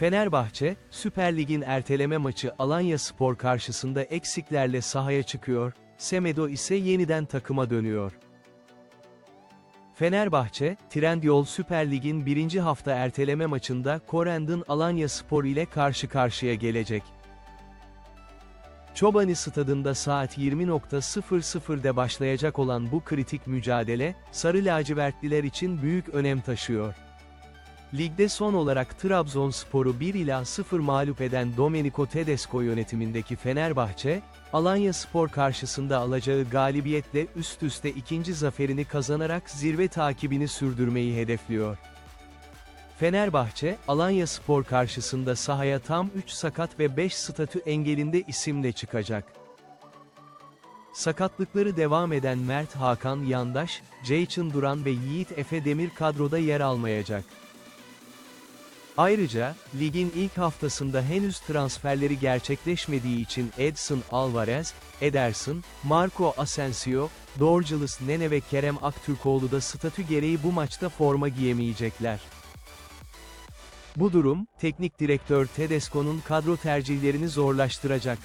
Fenerbahçe, Süper Lig'in erteleme maçı Alanya Spor karşısında eksiklerle sahaya çıkıyor, Semedo ise yeniden takıma dönüyor. Fenerbahçe, Trendyol Süper Lig'in birinci hafta erteleme maçında Korendon Alanya Spor ile karşı karşıya gelecek. Çobani stadında saat 20.00'de başlayacak olan bu kritik mücadele, Sarı Lacivertliler için büyük önem taşıyor. Ligde son olarak Trabzonspor'u 1 ila 0 mağlup eden Domenico Tedesco yönetimindeki Fenerbahçe, Alanya Spor karşısında alacağı galibiyetle üst üste ikinci zaferini kazanarak zirve takibini sürdürmeyi hedefliyor. Fenerbahçe, Alanya Spor karşısında sahaya tam 3 sakat ve 5 statü engelinde isimle çıkacak. Sakatlıkları devam eden Mert Hakan Yandaş, Ceyçin Duran ve Yiğit Efe Demir kadroda yer almayacak. Ayrıca, ligin ilk haftasında henüz transferleri gerçekleşmediği için Edson Alvarez, Ederson, Marco Asensio, Dorgeles Nene ve Kerem Aktürkoğlu da statü gereği bu maçta forma giyemeyecekler. Bu durum, teknik direktör Tedesco'nun kadro tercihlerini zorlaştıracak.